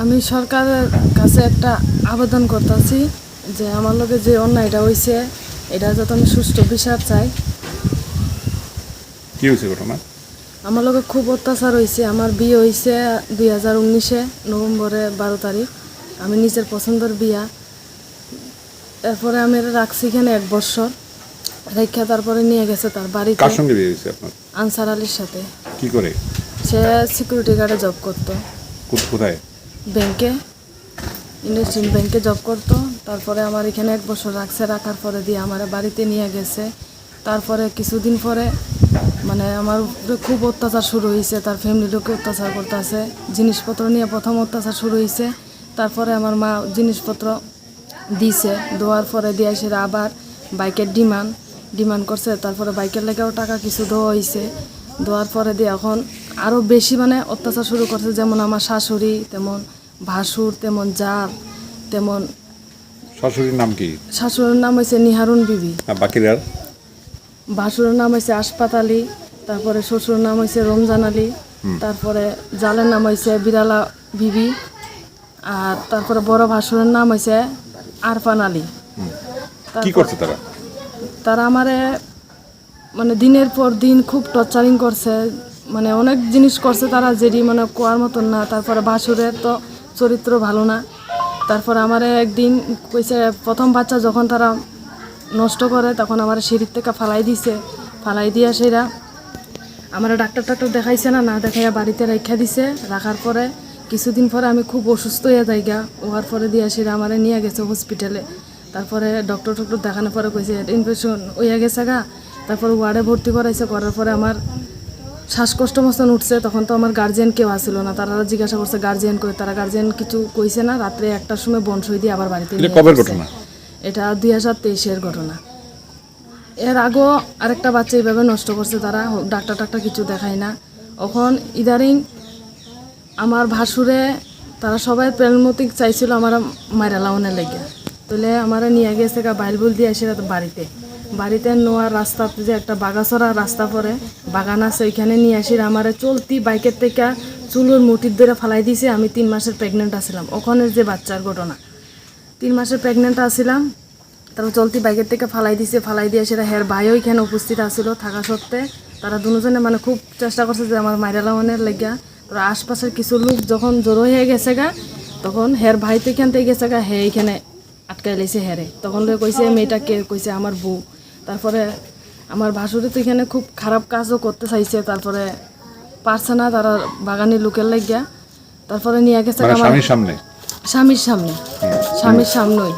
আমি সরকারের কাছে একটা আবেদন করতেছি যে আমার লোকে যে অন্যায়টা হয়েছে এটা যাতে আমি সুষ্ঠু বিচার চাই। কি হয়েছে ঘটনা? আমার লোকে খুব অত্যাচার হয়েছে আমার বিয়ে হয়েছে দুই হাজার উনিশে নভেম্বরে বারো তারিখ। আমি নিজের পছন্দের বিয়া। এরপরে আমি এটা রাখছি এখানে এক বছর। রেখা তারপরে নিয়ে গেছে তার বাড়িতে। কার সঙ্গে বিয়ে হয়েছে আপনার? আনসার আলীর সাথে। কি করে? সে সিকিউরিটি গার্ডে জব করতো। কোথায়? ব্যাংকে ইন্ডাস্ট্রিয়াল ব্যাংকে জব করতো। তারপরে আমার এখানে এক বছর রাখছে রাখার পরে দিয়ে আমার বাড়িতে নিয়ে গেছে। তারপরে কিছুদিন পরে মানে আমার উপরে খুব অত্যাচার শুরু হয়েছে তার ফ্যামিলির লোকে অত্যাচার করতেছে। জিনিসপত্র নিয়ে প্রথম অত্যাচার শুরু হয়েছে তারপরে আমার মা জিনিসপত্র দিছে দেওয়ার পরে দিয়ে এসে আবার বাইকের ডিমান্ড ডিমান্ড করছে। তারপরে বাইকের লেগেও টাকা কিছু দেওয়া হয়েছে দেওয়ার পরে দিয়ে এখন আরও বেশি মানে অত্যাচার শুরু করছে যেমন আমার শাশুড়ি তেমন ভাসুর তেমন জার তেমন শাশুড়ির নাম কি? শাশুড়ির নাম হয়েছে নিহারুন বিবি। বাকিরা? ভাসুরের নাম হয়েছে আশপাত আলী তারপরে শ্বশুরের নাম হয়েছে রমজান আলী তারপরে জালের নাম হয়েছে বিড়ালা বিবি আর তারপরে বড় ভাসুরের নাম হয়েছে আরফান আলী। কি করছে তারা? তারা আমারে মানে দিনের পর দিন খুব টর্চারিং করছে মানে অনেক জিনিস করছে তারা যেটি মানে কোয়ার মতন না। তারপরে বাসুরের তো চরিত্র ভালো না। তারপর আমারে একদিন কইছে, প্রথম বাচ্চা যখন তারা নষ্ট করে তখন আমার সিঁড়ির থেকে ফালাই দিছে। ফালাই দিয়া সেরা আমার ডাক্তার টাক্তার দেখাইছে না না দেখাইয়া বাড়িতে রেখা দিছে। রাখার পরে কিছুদিন পরে আমি খুব অসুস্থ হয়ে যাই গা হওয়ার পরে দিয়ে সেরা আমার নিয়ে গেছে হসপিটালে তারপরে ডক্টর টক্টর দেখানোর পরে কইছে ইনফেকশন হইয়া গেছে গা। তারপর ওয়ার্ডে ভর্তি করাইছে করার পরে আমার শ্বাসকষ্ট মতন উঠছে তখন তো আমার গার্জিয়ান কেউ আসছিল না। তারা জিজ্ঞাসা করছে গার্জিয়ান কই? তারা গার্জিয়ান কিছু কইছে না রাত্রে একটার সময় বনসই দিয়ে আবার বাড়িতে এটা ঘটনা? দুই হাজার তেইশের ঘটনা। এর আগেও আরেকটা বাচ্চা এইভাবে নষ্ট করছে তারা ডাক্তার টাক্তার কিছু দেখায় না। এখন ইদারিং আমার ভাসুরে তারা সবাই প্রেমমতিক চাইছিল আমার মায়েরা লাউনের লেগে। তাহলে আমার নিয়ে গেছে গা বাইল বুল দিয়ে এসে বাড়িতে। বাড়িতে নোয়ার রাস্তাতে যে একটা বাগাছড়া রাস্তা পরে, বাগান আছে, ওইখানে নিয়ে আসি। আমার চলতি বাইকের থেকে চুলোর মুটির ধরে ফালাই দিছে। আমি তিন মাসের প্রেগনেন্ট আছিলাম। ওখানে যে বাচ্চার ঘটনা। তিন মাসের প্রেগনেন্ট আছিলাম। তারপর চলতি বাইকের থেকে ফালাই দিছে, ফালাই দিয়ে সেটা হের ভাইও এখানে উপস্থিত আছিল থাকা সত্ত্বে। তারা দুজনে মানে খুব চেষ্টা করছে যে আমার মাইরা লাগানোর লাগিয়া। তারা আশপাশের কিছু লোক যখন জড়ো হয়ে গেছে গা, তখন হের ভাই তো এখান থেকে গেছে গা, হে এখানে আটকাই লাইছে হেরে। তখন লোক কইছে মেয়েটা কে কইছে, আমার বউ। তারপরে আমার ভাসুরি তো এখানে খুব খারাপ কাজও করতে চাইছে তারপরে পারছে না তারা বাগানি লোকের লাগিয়া। তারপরে নিয়ে গেছে মানে আমার স্বামীর সামনে? স্বামীর সামনে স্বামীর সামনেই।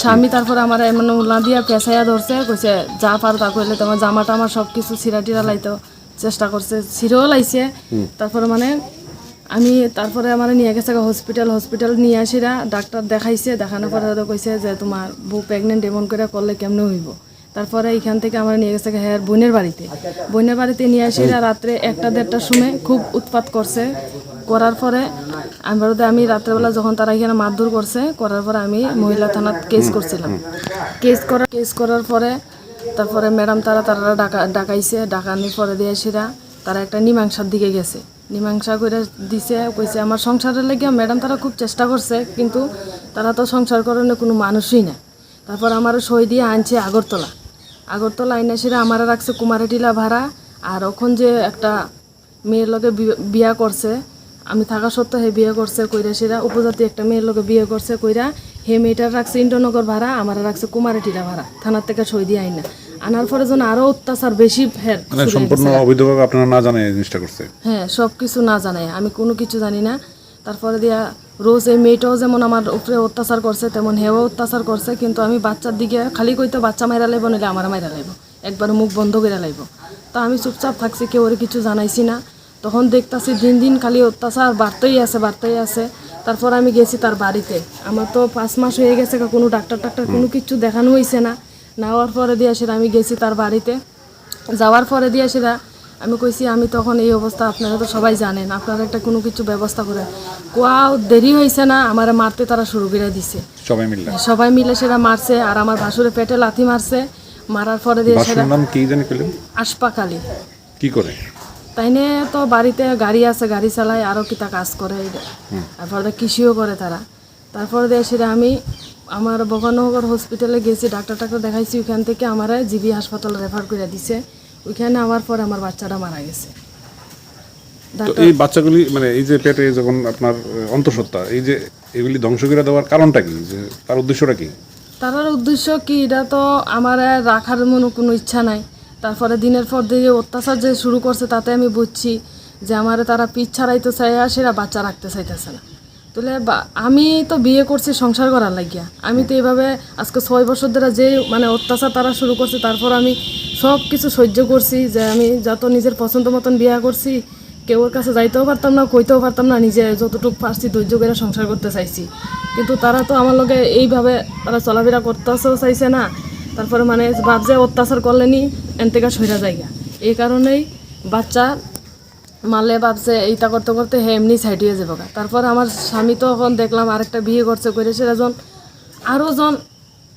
স্বামী তারপরে আমার এমন উল্লা দিয়া পেঁচাইয়া ধরছে কইছে যা পার তা কইলে তোমার জামা টামা সব কিছু সিরা টিরা লাইতে চেষ্টা করছে ছিঁড়েও লাইছে। তারপরে মানে আমি তারপরে আমার নিয়ে গেছে হসপিটাল হসপিটাল নিয়ে আসিরা ডাক্তার দেখাইছে দেখানোর পরে কইছে যে তোমার বউ প্রেগনেন্ট এমন করে করলে কেমনে হইব? তারপরে এখান থেকে আমরা নিয়ে গেছে হ্যাঁ বোনের বাড়িতে। বোনের বাড়িতে নিয়ে আসিরা রাত্রে একটা দেড়টার সময় খুব উৎপাত করছে। করার পরে আমি বলতে আমি রাত্রেবেলা যখন তারা এখানে মারধর করছে, করার পরে আমি মহিলা থানাত কেস করছিলাম। কেস করার কেস করার পরে তারপরে ম্যাডাম তারা তারা ডাকা ডাকাইছে, ডাকানোর পরে দিয়ে সেরা তারা একটা মীমাংসার দিকে গেছে। মীমাংসা করে দিছে, কইছে আমার সংসারের লেগে ম্যাডাম তারা খুব চেষ্টা করছে, কিন্তু তারা তো সংসার করার কোনো মানুষই না তারপর আমার সই দিয়ে আনছে আগরতলা। আগরতলা আইনা সেরা আমার রাখছে কুমারীটিলা ভাড়া। আর ওখন যে একটা মেয়ের লগে বিয়া করছে আমি থাকা সত্ত্বেও হে বিয়ে করছে কইরা সেরা উপজাতি একটা মেয়ের লগে বিয়ে করছে কইরা হে মেয়েটার রাখছে ইন্দ্রনগর ভাড়া আমার রাখছে কুমারীটিলা ভাড়া। থানার থেকে সই দিয়ে আইনা। আনার পরে যেন আরও অত্যাচার বেশি হের মানে সম্পূর্ণ অবৈধভাবে আপনারা না জানে জিনিসটা করছে? হ্যাঁ সব কিছু না জানাই আমি কোনো কিছু জানি না। তারপরে দিয়া রোজ এই মেয়েটাও যেমন আমার উপরে অত্যাচার করছে তেমন হেও অত্যাচার করছে কিন্তু আমি বাচ্চার দিকে খালি কইতে বাচ্চা মাইরা লাইব নিলে আমার মাইরা লাইব। একবার মুখ বন্ধ করে লাইব। তা আমি চুপচাপ থাকছি কেউ ওরে কিছু জানাইছি না। তখন দেখতাছি দিন দিন খালি অত্যাচার বাড়তেই আছে বাড়তেই আছে। তারপর আমি গেছি তার বাড়িতে। আমার তো পাঁচ মাস হয়ে গেছে কোনো ডাক্তার টাক্তার কোনো কিছু দেখানো হয়েছে না। নেওয়ার পরে দিয়ে সেটা আমি গেছি তার বাড়িতে। যাওয়ার পরে দিয়ে সেটা আমি কইছি আমি তখন এই অবস্থা আপনারা তো সবাই জানেন আপনারা একটা কোনো কিছু ব্যবস্থা করে কোয়াও দেরি হয়েছে না আমার মারতে তারা শুরু করে দিছে। সবাই মিললে সবাই মিলে সেটা মারছে আর আমার ভাসুরে পেটে লাথি মারছে মারার পরে দিয়ে সেটা নাম কি জানি পেলেন আশপাকালি কি করে? তাইনে তো বাড়িতে গাড়ি আছে গাড়ি চালায় আরও কিতা কাজ করে তারপর কৃষিও করে তারা। তারপর দিয়ে সেটা আমি আমার বগনগর হসপিটালে গেছি ডাক্তার টাক্তার দেখাইছি ওইখান থেকে আমার জিবি হাসপাতালে রেফার করে দিছে। ওইখানে আমার পর আমার বাচ্চাটা মারা গেছে। তো এই বাচ্চাগুলি মানে এই যে পেটে যখন আপনার অন্তঃসত্ত্বা এই যে এগুলি ধ্বংস করে দেওয়ার কারণটা কি? যে তার উদ্দেশ্যটা কি? তারার উদ্দেশ্য কি? এটা তো আমার রাখার মনে কোনো ইচ্ছা নাই। তারপরে দিনের পর দিনে অত্যাচার যে শুরু করছে তাতে আমি বুঝছি যে আমার তারা পিছ ছাড়াইতে চাই আর সেরা বাচ্চা রাখতে চাইতেছে না। তাহলে আমি তো বিয়ে করছি সংসার করার লাগিয়া। আমি তো এইভাবে আজকে ছয় বছর ধরে যে মানে অত্যাচার তারা শুরু করছে তারপর আমি সব কিছু সহ্য করছি, যে আমি যত নিজের পছন্দ মতন বিয়ে করছি, কেউ ওর কাছে যাইতেও পারতাম না, কইতেও পারতাম না, নিজে যতটুকু পারছি ধৈর্য করে সংসার করতে চাইছি। কিন্তু তারা তো আমার লগে এইভাবে তারা চলাফেরা করতেও চাইছে না, তারপরে মানে যে অত্যাচার করলেনি এন থেকে সইরা জায়গা এই কারণেই বাচ্চা মারলে ভাবছে এইটা করতে করতে হে এমনি সাইড হয়ে যাব। তারপর আমার স্বামী তো এখন দেখলাম আরেকটা বিয়ে করছে করে সেজন আরও জন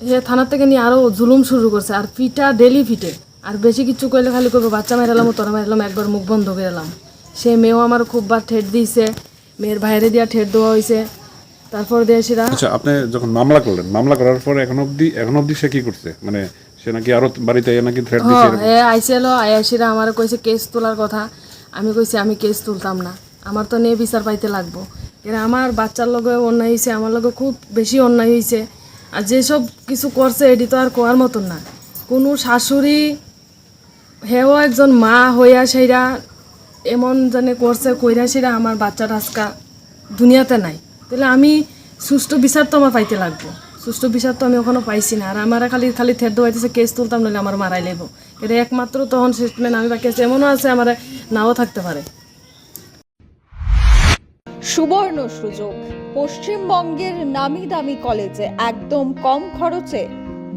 হে থানার থেকে নিয়ে আরও জুলুম শুরু করছে, আর পিটা ডেলি পিটে আর বেশি কিছু করলে খালি করব বাচ্চা মেরালাম তোরা মেরালাম একবার মুখ বন্ধ করে এলাম সে মেয়েও আমার খুব বার ঠেট দিয়েছে মেয়ের বাইরে দিয়া ঠেট দেওয়া হয়েছে তারপর দিয়ে সেটা আচ্ছা আপনি যখন মামলা করলেন মামলা করার পরে এখন অবধি এখন অবধি সে কি করছে? মানে সে নাকি আরও বাড়িতে নাকি থ্রেট দিচ্ছে হ্যাঁ এ আইসিএল আইআইসিরা আমার কইছে কেস তোলার কথা। আমি কইছি আমি কেস তুলতাম না। আমার তো নিয়ে বিচার পাইতে লাগবো। এরা আমার বাচ্চার লগে অন্যায় হয়েছে আমার লগে খুব বেশি অন্যায় হয়েছে আর যেসব কিছু করছে এটি তো আর কোয়ার মতন না। কোনো শাশুড়ি হেও একজন মা হইয়া সেইরা এমন জানে করছে কইরা সেরা আমার বাচ্চাটা আজকা দুনিয়াতে নাই। তাহলে আমি সুষ্ঠু বিচার তো আমার পাইতে লাগবো। সুষ্ঠু বিচার তো আমি ওখানে পাইছি না। আর আমার খালি খালি থের দোয়াইতেছে কেস তুলতাম নাহলে আমার মারাই লেব এটা একমাত্র তখন স্টেটমেন্ট আমি বা কেস এমনও আছে আমার নাও থাকতে পারে সুবর্ণ সুযোগ। পশ্চিমবঙ্গের নামি দামি কলেজে একদম কম খরচে